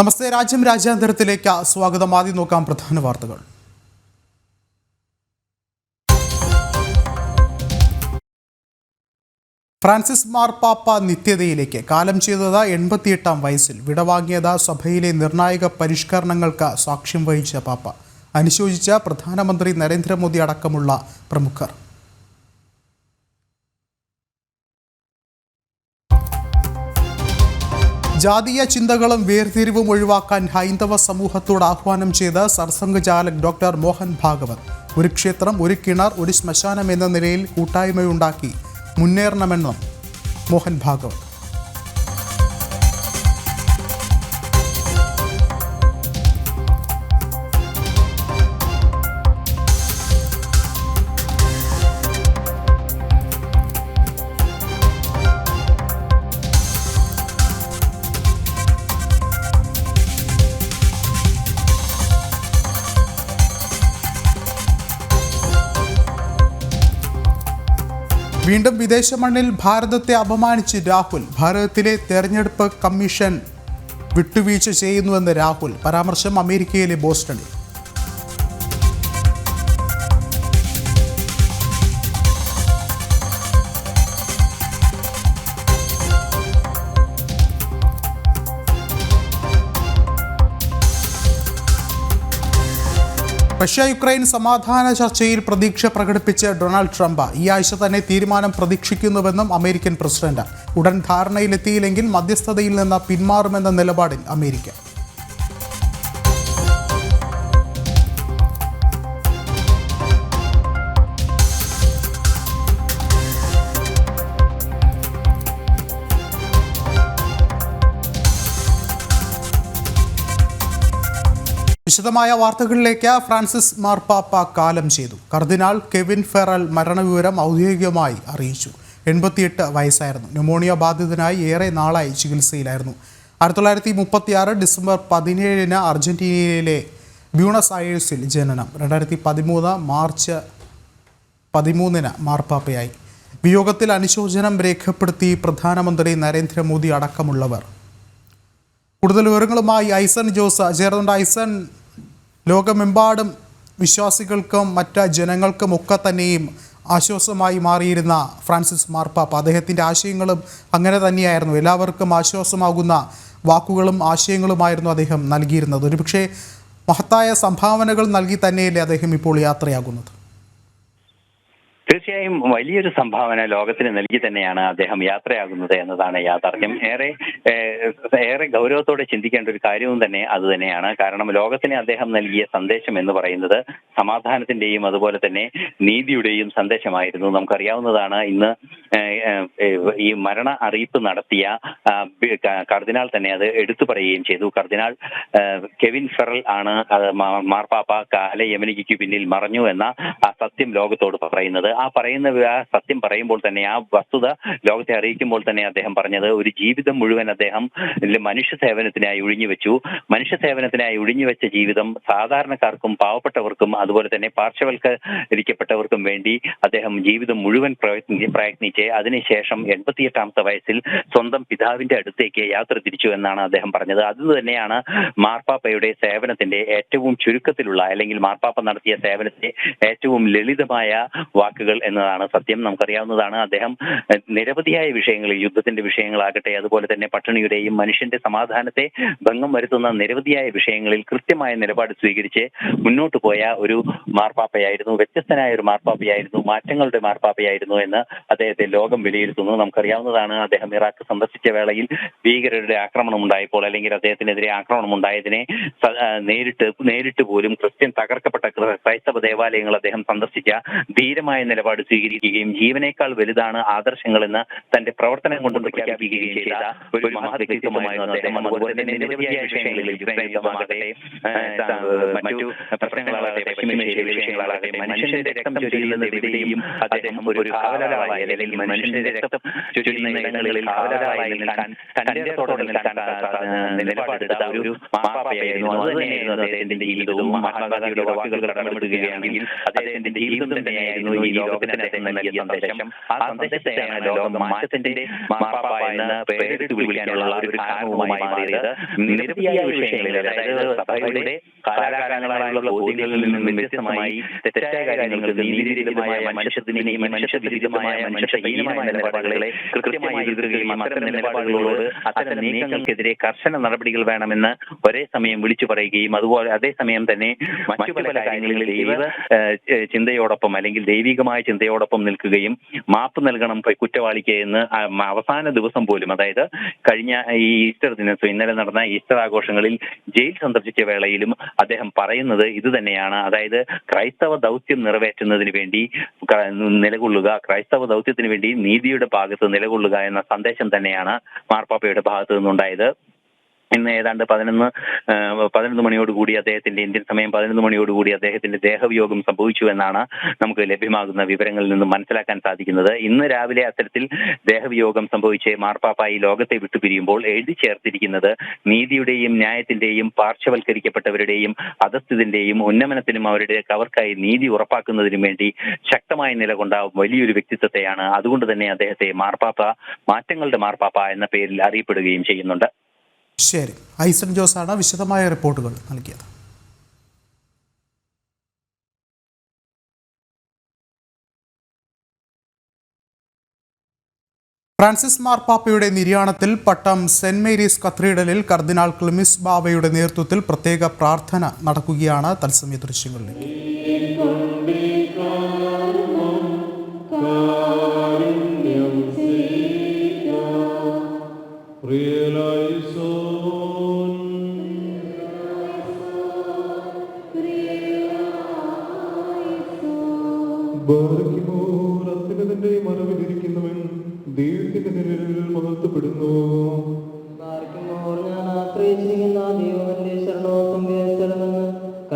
നമസ്തേ രാജ്യം രാജ്യാന്തരത്തിലേക്ക് സ്വാഗതം. ആദ്യം നോക്കാം പ്രധാന വാർത്തകൾ. ഫ്രാൻസിസ് മാർപ്പാപ്പ നിത്യതയിലേക്ക്. കാലം ചെയ്തത് എൺപത്തിയെട്ടാം വയസ്സിൽ. വിടവാങ്ങിയത് സഭയിലെ നിർണായക പരിഷ്കരണങ്ങൾക്ക് സാക്ഷ്യം വഹിച്ച പാപ്പ. അനുശോചിച്ച പ്രധാനമന്ത്രി നരേന്ദ്രമോദി അടക്കമുള്ള പ്രമുഖർ. ജാതീയ ചിന്തകളും വേർതിരിവും ഒഴിവാക്കാൻ ഹൈന്ദവ സമൂഹത്തോട് ആഹ്വാനം ചെയ്ത സർസംഘചാലക് ഡോക്ടർ മോഹൻ ഭാഗവത്. ഒരു ക്ഷേത്രം ഒരു കിണർ ഒരു ശ്മശാനം എന്ന നിലയിൽ കൂട്ടായ്മയുണ്ടാക്കി മുന്നേറണമെന്നും മോഹൻ ഭാഗവത്. വീണ്ടും വിദേശ മണ്ണിൽ ഭാരതത്തെ അപമാനിച്ച് രാഹുൽ ഭാരതത്തിലെ തെരഞ്ഞെടുപ്പ് കമ്മീഷൻ വിട്ടുവീഴ്ച ചെയ്യുന്നുവെന്ന് രാഹുൽ. പരാമർശം അമേരിക്കയിലെ ബോസ്റ്റണിൽ. റഷ്യ യുക്രൈൻ സമാധാന ചർച്ചയിൽ പ്രതീക്ഷ പ്രകടിപ്പിച്ച് ഡൊണാൾഡ് ട്രംപ് ഈ ആഴ്ച തന്നെ തീരുമാനം പ്രതീക്ഷിക്കുന്നുവെന്നും അമേരിക്കൻ പ്രസിഡന്റ്. ഉടൻ ധാരണയിലെത്തിയില്ലെങ്കിൽ മധ്യസ്ഥതയിൽ നിന്ന് പിന്മാറുമെന്ന നിലപാടിൽ അമേരിക്ക. വിശദമായ വാർത്തകളിലേക്ക് ഫ്രാൻസിസ് മാർപ്പാപ്പ കാലം ചെയ്തു. കർദിനാൾ കെവിൻ ഫെറൽ മരണവിവരം ഔദ്യോഗികമായി അറിയിച്ചു. എൺപത്തിയെട്ട് വയസ്സായിരുന്നു. ന്യൂമോണിയ ബാധിതനായി ഏറെ നാളായി ചികിത്സയിലായിരുന്നു. ആയിരത്തി തൊള്ളായിരത്തി മുപ്പത്തിയാറ് ഡിസംബർ പതിനേഴിന് അർജന്റീനയിലെ ബ്യൂണസ് അയേഴ്സിൽ ജനനം. രണ്ടായിരത്തി പതിമൂന്ന് മാർച്ച് പതിമൂന്നിന് മാർപ്പാപ്പയായി. വിയോഗത്തിൽ അനുശോചനം രേഖപ്പെടുത്തി പ്രധാനമന്ത്രി നരേന്ദ്രമോദി അടക്കമുള്ളവർ. കൂടുതൽ വിവരങ്ങളുമായി ഐസൺ ജോസ്. ചേർന്നുണ്ട് ഐസൺ ലോകമെമ്പാടും വിശ്വാസികൾക്കും മറ്റ് ജനങ്ങൾക്കും ഒക്കെ തന്നെയും ആശ്വാസമായി മാറിയിരുന്ന ഫ്രാൻസിസ് മാർപ്പാപ്പ അദ്ദേഹത്തിന്റെ ആശയങ്ങളും അങ്ങനെ തന്നെയായിരുന്നു. എല്ലാവർക്കും ആശ്വാസമാകുന്ന വാക്കുകളും ആശയങ്ങളുമായിരുന്നു അദ്ദേഹം നൽകിയിരുന്നത്. ഒരുപക്ഷെ മഹത്തായ സംഭാവനകൾ നൽകി തന്നെയല്ലേ അദ്ദേഹം ഇപ്പോൾ യാത്രയാകുന്നത്? തീർച്ചയായും വലിയൊരു സംഭാവന ലോകത്തിന് നൽകി തന്നെയാണ് അദ്ദേഹം യാത്രയാകുന്നത് എന്നതാണ് യാഥാർത്ഥ്യം. ഏറെ ഏറെ ഗൗരവത്തോടെ ചിന്തിക്കേണ്ട ഒരു കാര്യവും തന്നെ അത് തന്നെയാണ്. കാരണം ലോകത്തിന് അദ്ദേഹം നൽകിയ സന്ദേശം എന്ന് പറയുന്നത് സമാധാനത്തിന്റെയും അതുപോലെ തന്നെ നീതിയുടെയും സന്ദേശമായിരുന്നു. നമുക്കറിയാവുന്നതാണ് ഇന്ന് ഈ മരണ അറിയിപ്പ് നടത്തിയ കർദിനാൾ തന്നെ അത് എടുത്തു പറയുകയും ചെയ്തു. കർദിനാൾ കെവിൻ ഫെറൽ ആണ് മാർപ്പാപ്പ കാല യമനിക്ക് പിന്നിൽ മറഞ്ഞു എന്ന ആ സത്യം ലോകത്തോട് പറയുന്നത്. ആ പറയുന്ന സത്യം പറയുമ്പോൾ തന്നെ ആ വസ്തുത ലോകത്തെ അറിയിക്കുമ്പോൾ തന്നെ അദ്ദേഹം പറഞ്ഞത് ഒരു ജീവിതം മുഴുവൻ അദ്ദേഹം മനുഷ്യ സേവനത്തിനായി ഒഴിഞ്ഞു വെച്ചു. മനുഷ്യ സേവനത്തിനായി ഒഴിഞ്ഞു വെച്ച ജീവിതം സാധാരണക്കാർക്കും പാവപ്പെട്ടവർക്കും അതുപോലെ തന്നെ പാർശ്വവൽക്കരിക്കപ്പെട്ടവർക്കും വേണ്ടി അദ്ദേഹം ജീവിതം മുഴുവൻ പ്രയത്നി പ്രയത്നിച്ച് അതിനുശേഷം എൺപത്തിയെട്ടാമത്തെ വയസ്സിൽ സ്വന്തം പിതാവിന്റെ അടുത്തേക്ക് യാത്ര തിരിച്ചു എന്നാണ് അദ്ദേഹം പറഞ്ഞത്. അത് തന്നെയാണ് മാർപ്പാപ്പയുടെ സേവനത്തിന്റെ ഏറ്റവും ചുരുക്കത്തിലുള്ള അല്ലെങ്കിൽ മാർപ്പാപ്പ നടത്തിയ സേവനത്തിന്റെ ഏറ്റവും ലളിതമായ വാക്കുകൾ എന്നതാണ് സത്യം. നമുക്കറിയാവുന്നതാണ് അദ്ദേഹം നിരവധിയായ വിഷയങ്ങളിൽ യുദ്ധത്തിന്റെ വിഷയങ്ങളാകട്ടെ അതുപോലെ തന്നെ പട്ടിണിയുടെയും മനുഷ്യന്റെ സമാധാനത്തെ ഭംഗം വരുത്തുന്ന നിരവധിയായ വിഷയങ്ങളിൽ കൃത്യമായ നിലപാട് സ്വീകരിച്ച് മുന്നോട്ട് പോയ ഒരു മാർപ്പാപ്പയായിരുന്നു. വ്യത്യസ്തനായ ഒരു മാർപ്പാപ്പയായിരുന്നു. മാറ്റങ്ങളുടെ മാർപ്പാപ്പയായിരുന്നു എന്ന് അദ്ദേഹത്തെ ലോകം വിലയിരുത്തുന്നത് നമുക്കറിയാവുന്നതാണ് അദ്ദേഹം ഇറാഖ് സന്ദർശിച്ച വേളയിൽ ഭീകരരുടെ ആക്രമണം ഉണ്ടായപ്പോൾ അല്ലെങ്കിൽ അദ്ദേഹത്തിനെതിരെ ആക്രമണം ഉണ്ടായതിനെ നേരിട്ട് നേരിട്ട് പോലും ക്രിസ്ത്യൻ തകർക്കപ്പെട്ട ക്ര- ക്രൈസ്തവ ദേവാലയങ്ങൾ അദ്ദേഹം സന്ദർശിച്ച ധീരമായ നിലപാട് സ്വീകരിക്കുകയും ജീവനേക്കാൾ വലുതാണ് ആദർശങ്ങളെന്ന് തന്റെ പ്രവർത്തനം കൊണ്ട് പ്രഖ്യാപിക്കുകയും ചെയ്ത ഒരു മഹത് അദ്ദേഹം. അതുപോലെ തന്നെ നിരവധിയായ വിഷയങ്ങളിൽ മറ്റു പ്രശ്നങ്ങളാകട്ടെ മനുഷ്യന്റെ രക്തം ചൊരിയുന്ന എവിടെയും അദ്ദേഹം ഒരു അല്ലെങ്കിൽ ഈ മനുഷ്യന്റെ രക്തം ചൊരിയുന്ന ഇടങ്ങളിൽ കാവലരായി നിൽക്കാൻ തന്റെ ഇടത്തോടെ നിൽക്കാൻ നിലപാടെടുത്ത ഒരു അത് തന്നെയായിരുന്നു അദ്ദേഹത്തിന്റെ ജീവിതവും മഹാത്മാഗാന്ധിയുടെ വാക്കുകൾ കടമെടുക്കുകയാണെങ്കിൽ അദ്ദേഹത്തിന്റെ ജീവിതം തന്നെയായിരുന്നു ഈ ലോകത്തിന് അദ്ദേഹം നൽകിയ സന്ദേശം. ആ സന്ദേശത്തെയാണ് ലോകം മാറ്റത്തിന്റെ മാപ്പാപ്പ എന്ന് പേരെടുത്ത് വിളിക്കാനുള്ള ഒരു കാരണവുമായി മാറിയത് നിരവധിയായ വിഷയങ്ങളിൽ അതായത് സഭയുടെ കാലാകാലങ്ങളായുള്ള ബോധ്യങ്ങളിൽ നിന്നും വ്യത്യസ്തമായി തെറ്റായ കാര്യങ്ങൾക്ക് നീതിവിരുദ്ധമായ മനുഷ്യത്തിനെയും മനുഷ്യവിരുദ്ധമായ മനുഷ്യഹീനമായ നിലപാടുകളെ കൃത്യമായി എതിർക്കുകയും അത്തരം നിലപാടുകളോട് അത്തരം നീക്കങ്ങൾക്കെതിരെ കർശന നടപടികൾ വേണമെന്ന് ഒരേ സമയം വിളിച്ചു പറയുകയും അതുപോലെ അതേസമയം തന്നെ മറ്റു പല കാര്യങ്ങളിൽ ദൈവ ചിന്തയോടൊപ്പം അല്ലെങ്കിൽ ദൈവികമായ ചിന്തയോടൊപ്പം നിൽക്കുകയും മാപ്പ് നൽകണം കുറ്റവാളിക്ക് എന്ന് അവസാന ദിവസം പോലും അതായത് കഴിഞ്ഞ ഈ ഈസ്റ്റർ ദിനത്തിൽ ഇന്നലെ നടന്ന ഈസ്റ്റർ ആഘോഷങ്ങളിൽ ജയിൽ സന്ദർശിച്ച വേളയിലും അദ്ദേഹം പറയുന്നത് ഇത് തന്നെയാണ്. അതായത് ക്രൈസ്തവ ദൗത്യം നിറവേറ്റുന്നതിന് വേണ്ടി നിലകൊള്ളുക ക്രൈസ്തവ ദൗത്യത്തിന് വേണ്ടി നീതിയുടെ ഭാഗത്ത് നിലകൊള്ളുക എന്ന സന്ദേശം തന്നെയാണ് മാർപ്പാപ്പയുടെ ഭാഗത്ത് നിന്നുണ്ടായത്. ഇന്ന് ഏതാണ്ട് പതിനൊന്ന് പതിനൊന്ന് മണിയോടുകൂടി അദ്ദേഹത്തിന്റെ ഇന്ത്യൻ സമയം പതിനൊന്ന് മണിയോടുകൂടി അദ്ദേഹത്തിന്റെ ദേഹവിയോഗം സംഭവിച്ചു എന്നാണ് നമുക്ക് ലഭ്യമാകുന്ന വിവരങ്ങളിൽ നിന്നും മനസ്സിലാക്കാൻ സാധിക്കുന്നത്. ഇന്ന് രാവിലെ അത്തരത്തിൽ ദേഹവിയോഗം സംഭവിച്ച് മാർപ്പാപ്പ ഈ ലോകത്തെ വിട്ടുപിരിയുമ്പോൾ എഴുതി ചേർത്തിരിക്കുന്നത് നീതിയുടെയും ന്യായത്തിന്റെയും പാർശ്വവൽക്കരിക്കപ്പെട്ടവരുടെയും അധസ്ഥിതിന്റെയും ഉന്നമനത്തിനും അവരുടെ അവർക്കായി നീതി ഉറപ്പാക്കുന്നതിനും വേണ്ടി ശക്തമായ നിലകൊണ്ട വലിയൊരു വ്യക്തിത്വത്തെയാണ് അതുകൊണ്ട് തന്നെ അദ്ദേഹത്തെ മാർപ്പാപ്പ മാറ്റങ്ങളുടെ മാർപ്പാപ്പ എന്ന പേരിൽ അറിയപ്പെടുകയും ചെയ്യുന്നുണ്ട്. ശരി. ഐസൺ ജോസാണ് വിശദമായ റിപ്പോർട്ടുകൾ നൽകിയത്. ഫ്രാൻസിസ് മാർപ്പാപ്പയുടെ നിര്യാണത്തിൽ പട്ടം സെന്റ് മേരീസ് കത്തീഡ്രലിൽ കർദിനാൾ ക്ലിമിസ് ബാവയുടെ നേതൃത്വത്തിൽ പ്രത്യേക പ്രാർത്ഥന നടക്കുകയാണ് തത്സമയ ദൃശ്യങ്ങളിലേക്ക്.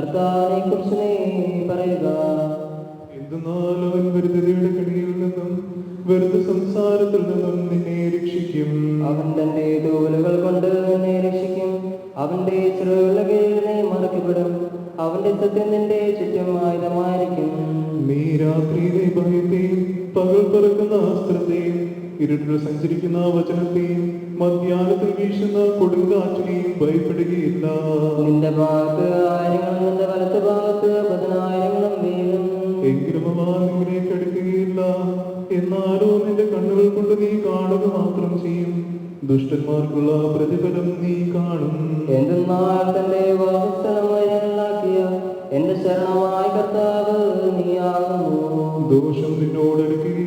കർത്താവിനെ കുറിച്ച് നീ പറയുക? എന്തെന്നാലും അവൻ വെറുതെയുടെ കണിയിൽ നിന്നും വെറുതെ സംസാരത്തിൽ നിന്നും നിന്നെ രക്ഷിക്കും. അവൻ തന്റെ തോലുകൾ കൊണ്ട് നിന്നെ രക്ഷിക്കും. അവന്റെ ചിറകുകളുടെ കീഴിൽ നീ മറക്കപ്പെടും അവന്റെ സത്യം നിന്റെ ചുറ്റും ആയുധമായിരിക്കും. നീ രാത്രിയിലെ ഭയത്തെയും പകൽ പറക്കുന്ന അസ്ത്രത്തെയും ഇരുട്ടിൽ സഞ്ചരിക്കുന്ന വചനത്തെയും മധ്യാഹ്നത്തിൽ വീശുന്ന കൊടുങ്കാറ്റിനെയും ഭയപ്പെടുകയില്ല. നിന്റെ ഭാഗത്ത് ആയിരങ്ങളും നിന്റെ വലത്ത് ഭാഗത്ത് പതിനായിരങ്ങളും വീഴും എങ്കിലും അവ നിന്നെ കെടുക്കുകയില്ല. എന്നാലോ നിന്റെ കണ്ണുകൾ കൊണ്ട് നീ കാണുക മാത്രം ചെയ്യും. ദുഷ്ടന്മാർക്കുള്ള പ്രതിഫലം നീ കാണും. എന്തെന്നാൽ തന്റെ വാസസ്ഥലം വയനാക്കിയ എന്റെ ശരണമായ കർത്താവ് നീയാകുന്നു ദോഷം നിന്നോട് അടുക്കുകയില്ല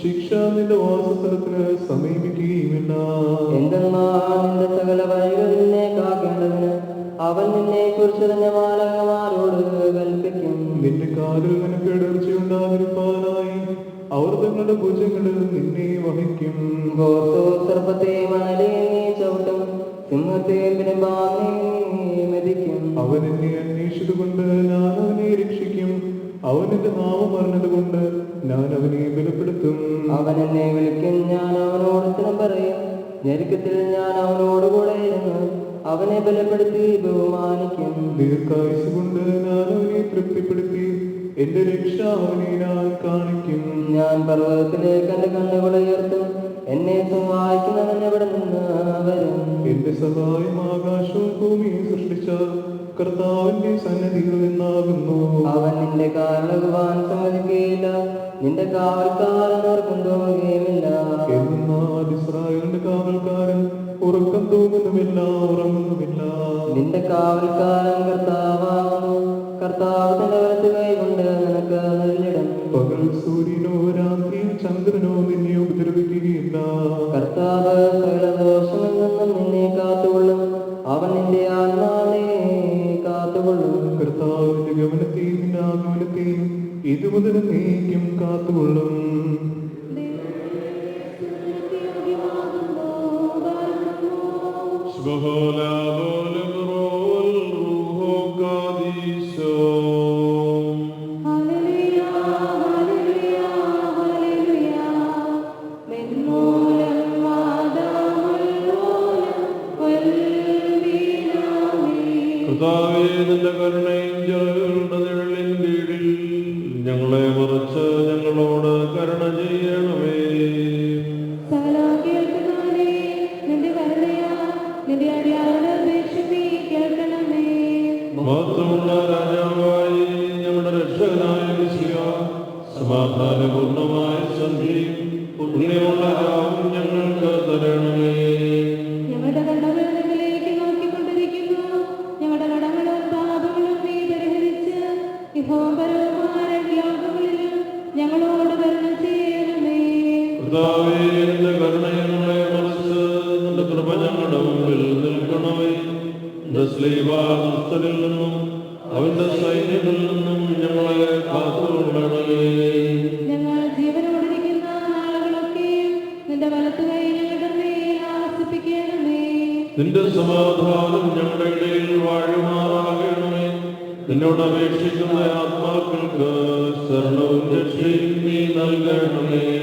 ശിക്ഷ നിന്റെ വാസസ്ഥലത്തിന് സമീപിക്കുകയുമില്ല. എന്തെന്നാൽ നിന്റെ സകല വഴികൾ നിന്നെ കാക്കേണ്ടതിന് അവൻ നിന്നെ കുറിച്ച് തന്നെ മാലകമാരോട് കൽപ്പിക്കും. നിന്റെ കാലിൽ നിനക്ക് ഇടർച്ചയുണ്ടാതിരിപ്പാനായി അവർ തങ്ങളുടെ ഭുജങ്ങളിൽ നിന്നെ വഹിക്കും. സർപ്പത്തെ മണലേ നീ ചവിട്ടും സിംഹത്തെ മെതിക്കും. അവൻ എന്നെ അന്വേഷിച്ചുകൊണ്ട് ഞാൻ അവനെ രക്ഷിക്കും. അവൻ എന്റെ നാമം പറഞ്ഞതുകൊണ്ട് ഞാൻ അവനെ ബലപ്പെടുത്തും അവൻ എന്നെ വിളിക്കും ഞാൻ അവനോട് ഉത്തരം പറയും. ഞെരുക്കത്തിൽ ഞാൻ അവനോട് കൂടെ ഇരുന്ന് അവനെ ബലപ്പെടുത്തി ബഹുമാനിക്കും. ദീർഘായുസ് കൊണ്ട് ഞാൻ അവനെ തൃപ്തിപ്പെടുത്തി. എന്റെ രക്ഷ അവനെ ഞാൻ കാണിക്കും. ഞാൻ പർവതത്തിലേക്ക് എന്റെ കണ്ണുകളെ ഉയർത്തും. എന്നെ സഹായിക്കുന്നവൻ എവിടെ നിന്ന് വരും? എന്റെ സഹായം ആകാശവും ഭൂമിയും സൃഷ്ടിച്ച കർത്താവിന്റെ സന്നദ്ധിയിൽ നിന്നാകുന്നു. അവൻ നിന്റെ കാരണകുവാൻ സമ്മതിക്കുകയില്ല. നിന്റെ കാവൽക്കാരൻ ഓർക്കും തോന്നുകയുമില്ല എന്നാൽ ഇസ്രായേലിന്റെ കാവൽക്കാരൻ ഉറക്കം തൂങ്ങുന്നുമില്ല ഉറങ്ങുന്നുമില്ല. നിന്റെ കാവൽക്കാരൻ കർത്താവാകുന്നു. കർത്താവ് തന്റെ വലത്ത് കൈ കൊണ്ട് നിനക്ക് നല്ലിടം പകൽ സൂര്യനോ രാത്രി ചന്ദ്രനോ നിന്നെ ഉപദ്രവിക്കുകയില്ല. കർത്താവ് സകല ദോഷങ്ങളിൽ നിന്നും നിന്നെ കാത്തുകൊള്ളും. അവൻ നിന്റെ ആത്മാവിനെ കാത്തുകൊള്ളും. കർത്താവിന്റെ ഗമനത്തെയും നിന്റെ ആഗമനത്തെയും ഇതുമുതൽ നീക്കും കാത്തുകൊള്ളും. മഹത്വമുള്ള ഞങ്ങളുടെ രക്ഷകനായ മിശിഹ, സമാധാനപൂർണമായ സന്ധിയും നിന്റെ സമാധാനം ഞങ്ങളുടെ വാഴുമാറാകണമേ. നിന്നോട് അപേക്ഷിക്കുന്ന ആത്മാക്കൾക്ക് ശരണവും രക്ഷയും നീ നൽകണമേ.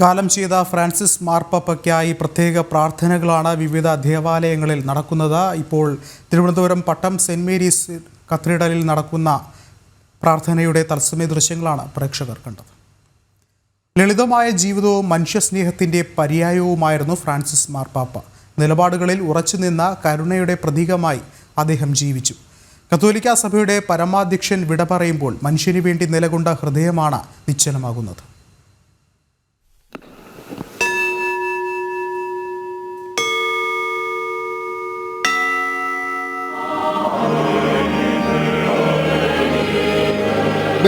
കാലം ചെയ്ത ഫ്രാൻസിസ് മാർപ്പാപ്പയ്ക്കായി പ്രത്യേക പ്രാർത്ഥനകളാണ് വിവിധ ദേവാലയങ്ങളിൽ നടക്കുന്നത്. ഇപ്പോൾ തിരുവനന്തപുരം പട്ടം സെന്റ് മേരീസ് കത്തീഡ്രലിൽ നടക്കുന്ന പ്രാർത്ഥനയുടെ തത്സമയ ദൃശ്യങ്ങളാണ് പ്രേക്ഷകർ കണ്ടത്. ലളിതമായ ജീവിതവും മനുഷ്യസ്നേഹത്തിന്റെ പര്യായവുമായിരുന്നു ഫ്രാൻസിസ് മാർപ്പാപ്പ. നിലപാടുകളിൽ ഉറച്ചുനിന്ന കരുണയുടെ പ്രതീകമായി അദ്ദേഹം ജീവിച്ചു. കത്തോലിക്ക സഭയുടെ പരമാധ്യക്ഷൻ വിട പറയുമ്പോൾ മനുഷ്യന് വേണ്ടി നിലകൊണ്ട ഹൃദയമാണ് നിശ്ചലമാകുന്നത്.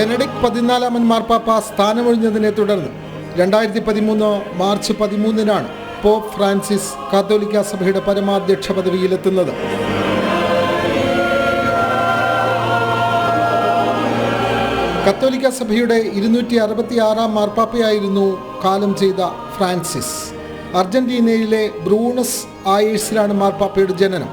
ബെനഡിക് പതിനാലാമൻ മാർപ്പാപ്പ സ്ഥാനമൊഴിഞ്ഞതിനെ തുടർന്ന് രണ്ടായിരത്തി പതിമൂന്ന് മാർച്ച് പതിമൂന്നിനാണ് പോപ്പ് ഫ്രാൻസിസ് കാത്തോലിക്ക സഭയുടെ പരമാധ്യക്ഷ പദവിയിലെത്തുന്നത്. കത്തോലിക്ക സഭയുടെ ഇരുന്നൂറ്റി അറുപത്തി ആറാം മാർപ്പാപ്പയായിരുന്നു കാലം ചെയ്ത ഫ്രാൻസിസ്. അർജന്റീനയിലെ ബ്രൂണസ് ആയേഴ്സിലാണ് മാർപ്പാപ്പയുടെ ജനനം.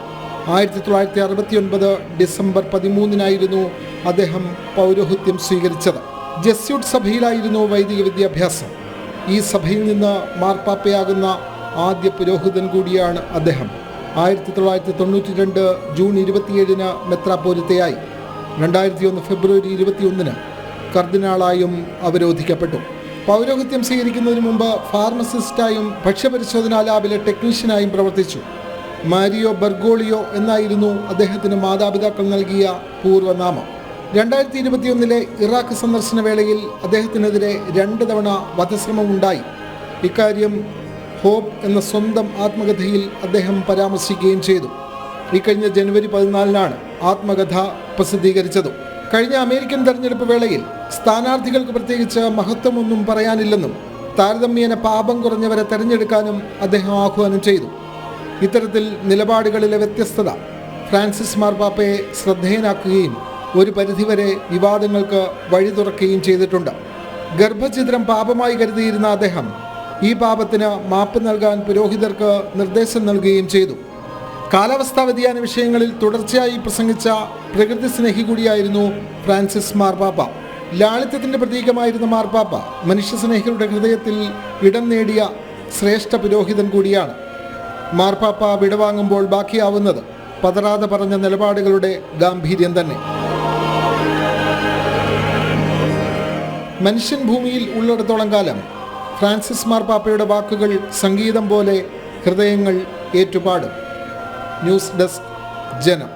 ആയിരത്തി തൊള്ളായിരത്തി അറുപത്തി ഒൻപത് ഡിസംബർ പതിമൂന്നിനായിരുന്നു അദ്ദേഹം പൗരോഹിത്യം സ്വീകരിച്ചത്. ജസ്യൂട്ട് സഭയിലായിരുന്നു വൈദിക വിദ്യാഭ്യാസം. ഈ സഭയിൽ നിന്ന് മാർപ്പാപ്പയാകുന്ന ആദ്യ പുരോഹിതൻ കൂടിയാണ് അദ്ദേഹം. ആയിരത്തി തൊള്ളായിരത്തി തൊണ്ണൂറ്റി രണ്ട് ജൂൺ ഇരുപത്തിയേഴിന് മെത്രാപോരിത്തയായി രണ്ടായിരത്തി ഒന്ന് ഫെബ്രുവരി ഇരുപത്തിയൊന്നിന് കർദിനാളായും അവരോധിക്കപ്പെട്ടു. പൗരോഹിത്യം സ്വീകരിക്കുന്നതിന് മുമ്പ് ഫാർമസിസ്റ്റായും ഭക്ഷ്യപരിശോധനാ ലാബിലെ ടെക്നീഷ്യനായും പ്രവർത്തിച്ചു. മാരിയോ ബർഗോളിയോ എന്നായിരുന്നു അദ്ദേഹത്തിന് മാതാപിതാക്കൾ നൽകിയ പൂർവനാമം. രണ്ടായിരത്തി ഇരുപത്തിയൊന്നിലെ ഇറാഖ് സന്ദർശന വേളയിൽ അദ്ദേഹത്തിനെതിരെ രണ്ട് തവണ വധശ്രമമുണ്ടായി. ഇക്കാര്യം ഹോപ്പ് എന്ന സ്വന്തം ആത്മകഥയിൽ അദ്ദേഹം പരാമർശിക്കുകയും ചെയ്തു. ഇക്കഴിഞ്ഞ ജനുവരി പതിനാലിനാണ് ആത്മകഥ പ്രസിദ്ധീകരിച്ചത്. കഴിഞ്ഞ അമേരിക്കൻ തെരഞ്ഞെടുപ്പ് വേളയിൽ സ്ഥാനാർത്ഥികൾക്ക് പ്രത്യേകിച്ച് മഹത്വമൊന്നും പറയാനില്ലെന്നും താരതമ്യേന പാപം കുറഞ്ഞവരെ തെരഞ്ഞെടുക്കാനും അദ്ദേഹം ആഹ്വാനം ചെയ്തു. ഇത്തരത്തിൽ നിലപാടുകളിലെ വ്യത്യസ്തത ഫ്രാൻസിസ് മാർപാപ്പയെ ശ്രദ്ധേയനാക്കുകയും ഒരു പരിധിവരെ വിവാദങ്ങൾക്ക് വഴി തുറക്കുകയും ചെയ്തിട്ടുണ്ട്. ഗർഭഛിദ്രം പാപമായി കരുതിയിരുന്ന അദ്ദേഹം ഈ പാപത്തിന് മാപ്പ് നൽകാൻ പുരോഹിതർക്ക് നിർദ്ദേശം നൽകുകയും ചെയ്തു. കാലാവസ്ഥാ വ്യതിയാന വിഷയങ്ങളിൽ തുടർച്ചയായി പ്രസംഗിച്ച പ്രകൃതി സ്നേഹി കൂടിയായിരുന്നു ഫ്രാൻസിസ് മാർപാപ്പ. ലാളിത്യത്തിന്റെ പ്രതീകമായിരുന്ന മാർപ്പാപ്പ മനുഷ്യസ്നേഹികളുടെ ഹൃദയത്തിൽ ഇടം നേടിയ ശ്രേഷ്ഠ പുരോഹിതൻ കൂടിയാണ്. മാർപാപ്പ വിടവാങ്ങുമ്പോൾ ബാക്കിയാവുന്നത് പതറാതെ പറഞ്ഞ നിലപാടുകളുടെ ഗാംഭീര്യം തന്നെ. മനുഷ്യൻ ഭൂമിയിൽ ഉള്ളിടത്തോളം കാലം ഫ്രാൻസിസ് മാർപ്പാപ്പയുടെ വാക്കുകൾ സംഗീതം പോലെ ഹൃദയങ്ങൾ ഏറ്റുപാടും. News desk Janam.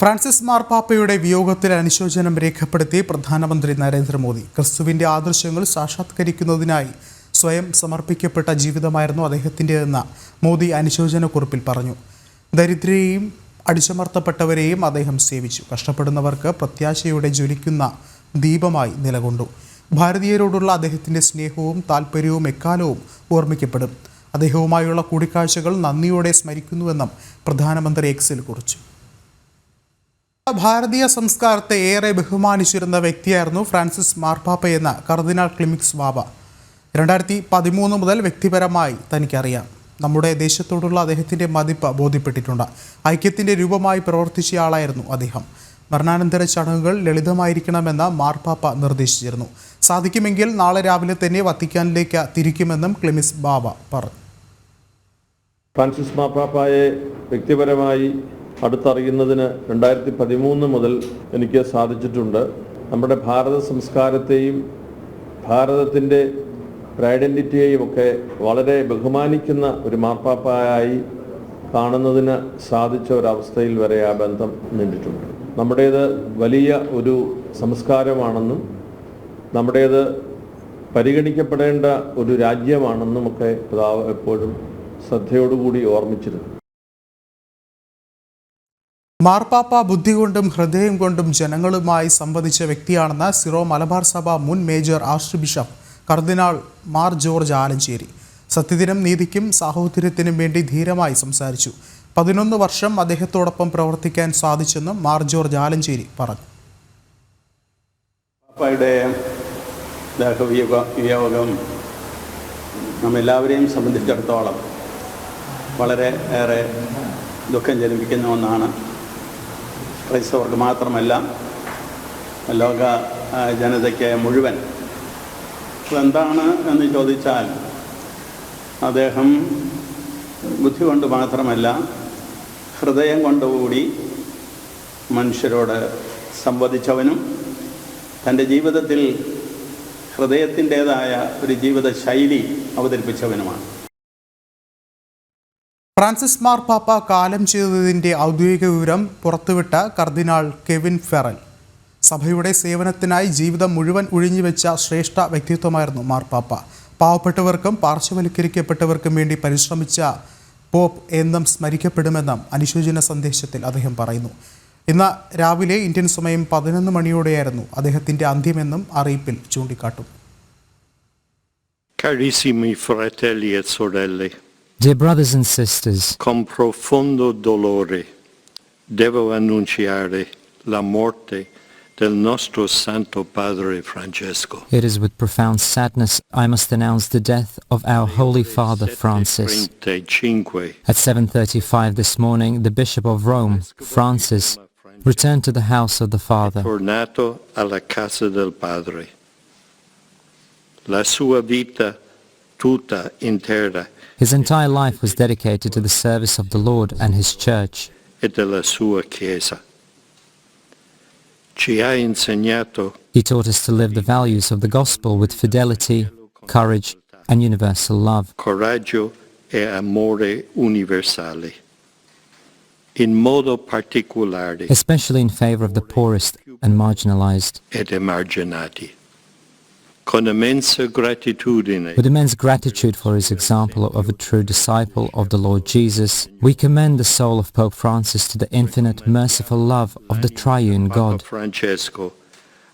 ഫ്രാൻസിസ് മാർപ്പാപ്പയുടെ വിയോഗത്തിൽ അനുശോചനം രേഖപ്പെടുത്തി പ്രധാനമന്ത്രി നരേന്ദ്രമോദി ക്രിസ്തുവിന്റെ ആദർശങ്ങൾ സാക്ഷാത്കരിക്കുന്നതിനായി സ്വയം സമർപ്പിക്കപ്പെട്ട ജീവിതമായിരുന്നു അദ്ദേഹത്തിന്റെതെന്ന് മോദി അനുശോചനക്കുറിപ്പിൽ പറഞ്ഞു. ദരിദ്രരെയും അടിച്ചമർത്തപ്പെട്ടവരെയും അദ്ദേഹം സേവിച്ചു. കഷ്ടപ്പെടുന്നവർക്ക് പ്രത്യാശയോടെ ജ്വലിക്കുന്ന ദീപമായി നിലകൊണ്ടു. ഭാരതീയരോടുള്ള അദ്ദേഹത്തിന്റെ സ്നേഹവും താല്പര്യവും എക്കാലവും ഓർമ്മിക്കപ്പെടും. അദ്ദേഹവുമായുള്ള കൂടിക്കാഴ്ചകൾ നന്ദിയോടെ സ്മരിക്കുന്നുവെന്നും പ്രധാനമന്ത്രി എക്സിൽ കുറിച്ചു. ഭാരതീയ സംസ്കാരത്തെ ഏറെ ബഹുമാനിച്ചിരുന്ന വ്യക്തിയായിരുന്നു ഫ്രാൻസിസ് മാർപ്പാപ്പയെന്ന് കർദിനാൾ ക്ലിമിക്സ് ബാബ രണ്ടായിരത്തി പതിമൂന്ന് മുതൽ വ്യക്തിപരമായി തനിക്കറിയാം. നമ്മുടെ ദേശത്തോടുള്ള അദ്ദേഹത്തിന്റെ മതിപ്പ് ബോധ്യപ്പെട്ടിട്ടുണ്ട്. ഐക്യത്തിന്റെ രൂപമായി പ്രവർത്തിച്ചയാളായിരുന്നു അദ്ദേഹം. മരണാനന്തര ചടങ്ങുകൾ ലളിതമായിരിക്കണമെന്ന് മാർപ്പാപ്പ നിർദ്ദേശിച്ചിരുന്നു. സാധിക്കുമെങ്കിൽ നാളെ രാവിലെ തന്നെ വത്തിക്കാനിലേക്ക് തിരിക്കുമെന്നും ക്ലിമിസ് ബാബ പറഞ്ഞു ഫ്രാൻസിസ് മാർപ്പാപ്പായെ വ്യക്തിപരമായി അടുത്തറിയുന്നതിന് രണ്ടായിരത്തി പതിമൂന്ന് മുതൽ എനിക്ക് സാധിച്ചിട്ടുണ്ട്. നമ്മുടെ ഭാരത സംസ്കാരത്തെയും ഭാരതത്തിന്റെ ഒരു ഐഡന്റിറ്റിയെയും ഒക്കെ വളരെ ബഹുമാനിക്കുന്ന ഒരു മാർപ്പാപ്പായായി കാണുന്നതിന് സാധിച്ച ഒരവസ്ഥയിൽ വരെ ആ ബന്ധം നിന്നിട്ടുണ്ട് നമ്മുടേത് വലിയ ഒരു സംസ്കാരമാണെന്നും നമ്മുടേത് പരിഗണിക്കപ്പെടേണ്ട ഒരു രാജ്യമാണെന്നും ഒക്കെ പിതാവ് എപ്പോഴും ശ്രദ്ധയോടുകൂടി ഓർമ്മിച്ചിരുന്നു. മാർപ്പാപ്പ ബുദ്ധി കൊണ്ടും ഹൃദയം കൊണ്ടും ജനങ്ങളുമായി സംവദിച്ച വ്യക്തിയാണെന്ന് സിറോ മലബാർ സഭ മുൻ മേജർ ആർച്ച് ബിഷപ്പ് കർദിനാൾ മാർ ജോർജ് ആലഞ്ചേരി സത്യദിനം നീതിക്കും സാഹോദര്യത്തിനും വേണ്ടി ധീരമായി സംസാരിച്ചു. പതിനൊന്ന് വർഷം അദ്ദേഹത്തോടൊപ്പം പ്രവർത്തിക്കാൻ സാധിച്ചെന്നും മാർ ജോർജ് ആലഞ്ചേരി പറഞ്ഞു. പാപ്പയുടെ വിയോഗം നമ്മെല്ലാവരെയും സംബന്ധിച്ചിടത്തോളം വളരെ ഏറെ ദുഃഖം ജനിപ്പിക്കുന്ന ഒന്നാണ് ക്രൈസ്തവർക്ക് മാത്രമല്ല ലോക ജനതയ്ക്ക് മുഴുവൻ എന്താണ് എന്ന് ചോദിച്ചാൽ അദ്ദേഹം ബുദ്ധി കൊണ്ട് മാത്രമല്ല ഹൃദയം കൊണ്ടുകൂടി മനുഷ്യരോട് സംവദിച്ചവനും തന്റെ ജീവിതത്തിൽ ഹൃദയത്തിന്റേതായ ഒരു ജീവിത ശൈലി അവതരിപ്പിച്ചവനുമാണ്. ഫ്രാൻസിസ് മാർപ്പാപ്പ കാലം ചെയ്തതിന്റെ ഔദ്യോഗിക വിവരം പുറത്തുവിട്ട കർദിനാൾ കെവിൻ ഫെറൽ. സഭയുടെ സേവനത്തിനായി ജീവിതം മുഴുവൻ ഒഴിഞ്ഞുവെച്ച ശ്രേഷ്ഠ വ്യക്തിത്വമായിരുന്നു മാർപ്പാപ്പ. പാവപ്പെട്ടവർക്കും പാർശ്വവൽക്കരിക്കപ്പെട്ടവർക്കും വേണ്ടി പരിശ്രമിച്ച പോപ്പ് എന്നും സ്മരിക്കപ്പെടുമെന്നും അനുശോചന സന്ദേശത്തിൽ അദ്ദേഹം പറയുന്നു. ഇന്ന് രാവിലെ ഇന്ത്യൻ സമയം പതിനൊന്ന് മണിയോടെയായിരുന്നു അദ്ദേഹത്തിന്റെ അന്ത്യമെന്നും അറിയിപ്പിൽ ചൂണ്ടിക്കാട്ടും. Carissimi fratelli e sorelle, Dear brothers and sisters, con profondo dolore devo annunciare la morte del nostro Santo Padre Francesco. it is with profound sadness I must announce the death of our Holy Father Francis. At 7.35 this morning, the Bishop of Rome, Francis, returned to the house of the Father. tornato alla casa del Padre. La sua vita tutta intera His entire life was dedicated to the service of the Lord and His Church. e della sua Chiesa. Ci ha insegnato He taught us to live the values of the Gospel with fidelity, courage, and universal love. coraggio e amore universale. In modo particolare especially in favor of the poorest and marginalized. ed emarginati. Con immensa gratitudine With immense gratitude for his example of a true disciple of the Lord Jesus, we commend the soul of Pope Francis to the infinite merciful love of the triune Papa God. Francesco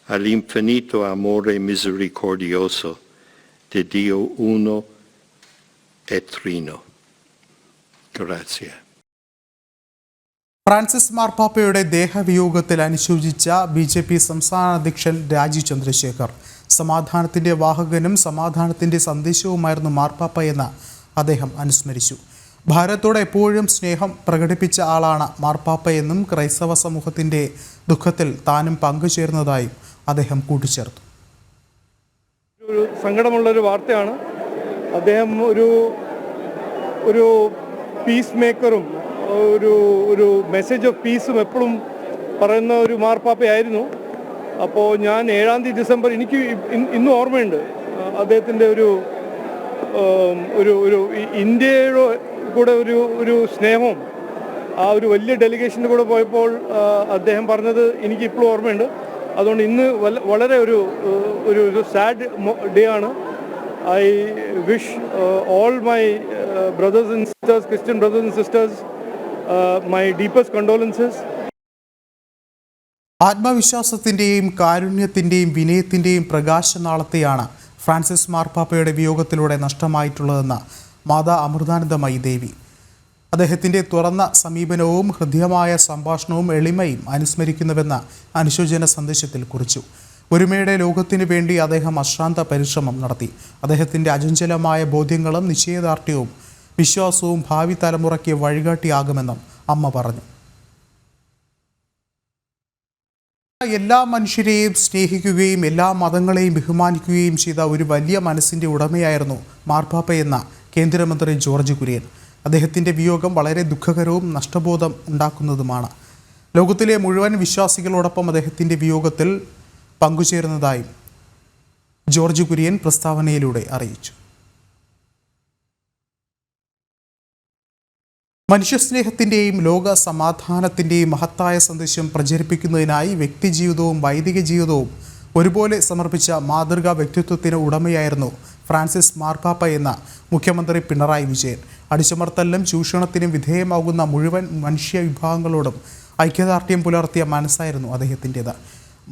all'infinito amore misericordioso di Dio uno e trino. Grazie. Francis മാർപ്പാപ്പയുടെ ദേഹവിയോഗത്തിൽ അനുശോചിച്ച B J P സംസ്ഥാന അധ്യക്ഷൻ രാജീവ് ചന്ദ്രശേഖർ സമാധാനത്തിന്റെ വാഹകനും സമാധാനത്തിന്റെ സന്ദേശവുമായിരുന്നു മാർപ്പാപ്പ എന്ന് അദ്ദേഹം അനുസ്മരിച്ചു. ഭാരതത്തോട് എപ്പോഴും സ്നേഹം പ്രകടിപ്പിച്ച ആളാണ് മാർപ്പാപ്പ എന്നും ക്രൈസ്തവ സമൂഹത്തിന്റെ ദുഃഖത്തിൽ താനും പങ്കുചേർന്നതായും അദ്ദേഹം കൂട്ടിച്ചേർത്തു. ഒരു സങ്കടമുള്ളൊരു വാർത്തയാണ്. അദ്ദേഹം ഒരു ഒരു പീസ് മേക്കറും ഒരു ഒരു മെസ്സേജ് ഓഫ് പീസും എപ്പോഴും പറയുന്ന ഒരു മാർപ്പാപ്പയായിരുന്നു. അപ്പോൾ ഞാൻ ഏഴാം തീയതി ഡിസംബർ എനിക്ക് ഇന്നും ഓർമ്മയുണ്ട്. അദ്ദേഹത്തിന്റെ ഒരു ഒരു ഒരു ഇന്ത്യയുടെ കൂടെ ഒരു ഒരു സ്നേഹവും ആ ഒരു വലിയ ഡെലിഗേഷന്റെ കൂടെ പോയപ്പോൾ അദ്ദേഹം പറഞ്ഞത് എനിക്ക് ഇപ്പോഴും ഓർമ്മയുണ്ട്. അതുകൊണ്ട് ഇന്ന് വളരെ ഒരു ഒരു ഒരു സാഡ് ഡേ ആണ്. I wish all my brothers and sisters Christian brothers and sisters my deepest condolences ആത്മവിശ്വാസത്തിന്റെയും കാരുണ്യത്തിന്റെയും വിനയത്തിന്റെയും പ്രകാശനാളത്തെയാണ് ഫ്രാൻസിസ് മാർപ്പാപ്പയുടെ വിയോഗത്തിലൂടെ നഷ്ടമായിട്ടുള്ളതെന്ന് മാതാ അമൃതാനന്ദമയി ദേവി. അദ്ദേഹത്തിന്റെ തുറന്ന സമീപനവും ഹൃദ്യമായ സംഭാഷണവും എളിമയും അനുസ്മരിക്കുന്നുവെന്ന് അനുശോചന സന്ദേശത്തിൽ കുറിച്ചു. ഒരുമയുടെ ലോകത്തിനു വേണ്ടി അദ്ദേഹം അശ്രാന്ത പരിശ്രമം നടത്തി. അദ്ദേഹത്തിന്റെ അചഞ്ചലമായ ബോധ്യങ്ങളും നിശ്ചയദാർഢ്യവും വിശ്വാസവും ഭാവി തലമുറയ്ക്ക് വഴികാട്ടിയാകുമെന്നും അമ്മ പറഞ്ഞു. എല്ലാ മനുഷ്യരെയും സ്നേഹിക്കുകയും എല്ലാ മതങ്ങളെയും ബഹുമാനിക്കുകയും ചെയ്ത ഒരു വലിയ മനസ്സിന്റെ ഉടമയായിരുന്നു മാർപ്പാപ്പ എന്ന കേന്ദ്രമന്ത്രി ജോർജ് കുര്യൻ. അദ്ദേഹത്തിന്റെ വിയോഗം വളരെ ദുഃഖകരവും നഷ്ടബോധം ഉണ്ടാക്കുന്നതുമാണ്. ലോകത്തിലെ മുഴുവൻ വിശ്വാസികളോടൊപ്പം അദ്ദേഹത്തിന്റെ വിയോഗത്തിൽ പങ്കുചേരുന്നതായും ജോർജ് കുര്യൻ പ്രസ്താവനയിലൂടെ അറിയിച്ചു. മനുഷ്യസ്നേഹത്തിന്റെയും ലോക സമാധാനത്തിന്റെയും മഹത്തായ സന്ദേശം പ്രചരിപ്പിക്കുന്നതിനായി വ്യക്തിജീവിതവും വൈദിക ജീവിതവും ഒരുപോലെ സമർപ്പിച്ച മാതൃകാ വ്യക്തിത്വത്തിന് ഉടമയായിരുന്നു ഫ്രാൻസിസ് മാർപ്പാപ്പ എന്ന മുഖ്യമന്ത്രി പിണറായി വിജയൻ. അടിച്ചമർത്തലിനും ചൂഷണത്തിനും വിധേയമാകുന്ന മുഴുവൻ മനുഷ്യ വിഭാഗങ്ങളോടും ഐക്യദാർഢ്യം പുലർത്തിയ മനസ്സായിരുന്നു അദ്ദേഹത്തിന്റേത്.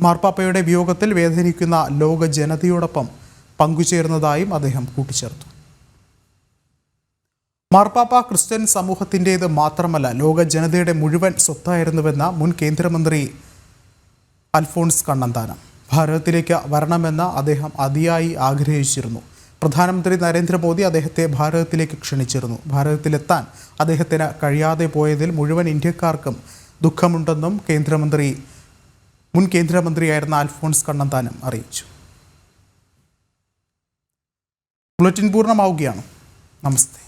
മാർപ്പാപ്പയുടെ വിയോഗത്തിൽ വേദനിക്കുന്ന ലോക ജനതയോടൊപ്പം പങ്കുചേർന്നതായും അദ്ദേഹം കൂട്ടിച്ചേർത്തു. മാർപ്പാപ്പ ക്രിസ്ത്യൻ സമൂഹത്തിന്റേത് മാത്രമല്ല ലോക ജനതയുടെ മുഴുവൻ സ്വത്തായിരുന്നുവെന്ന മുൻ കേന്ദ്രമന്ത്രി അൽഫോൺസ് കണ്ണന്താനം. ഭാരതത്തിലേക്ക് വരണമെന്ന് അദ്ദേഹം അതിയായി ആഗ്രഹിച്ചിരുന്നു. പ്രധാനമന്ത്രി നരേന്ദ്രമോദി അദ്ദേഹത്തെ ഭാരതത്തിലേക്ക് ക്ഷണിച്ചിരുന്നു. ഭാരതത്തിലെത്താൻ അദ്ദേഹത്തിന് കഴിയാതെ പോയതിൽ മുഴുവൻ ഇന്ത്യക്കാർക്കും ദുഃഖമുണ്ടെന്നും കേന്ദ്രമന്ത്രി മുൻ കേന്ദ്രമന്ത്രിയായിരുന്ന അൽഫോൺസ് കണ്ണന്താനം അറിയിച്ചു. ബുള്ളറ്റിൻ പൂർണമാവുകയാണ്. നമസ്തേ.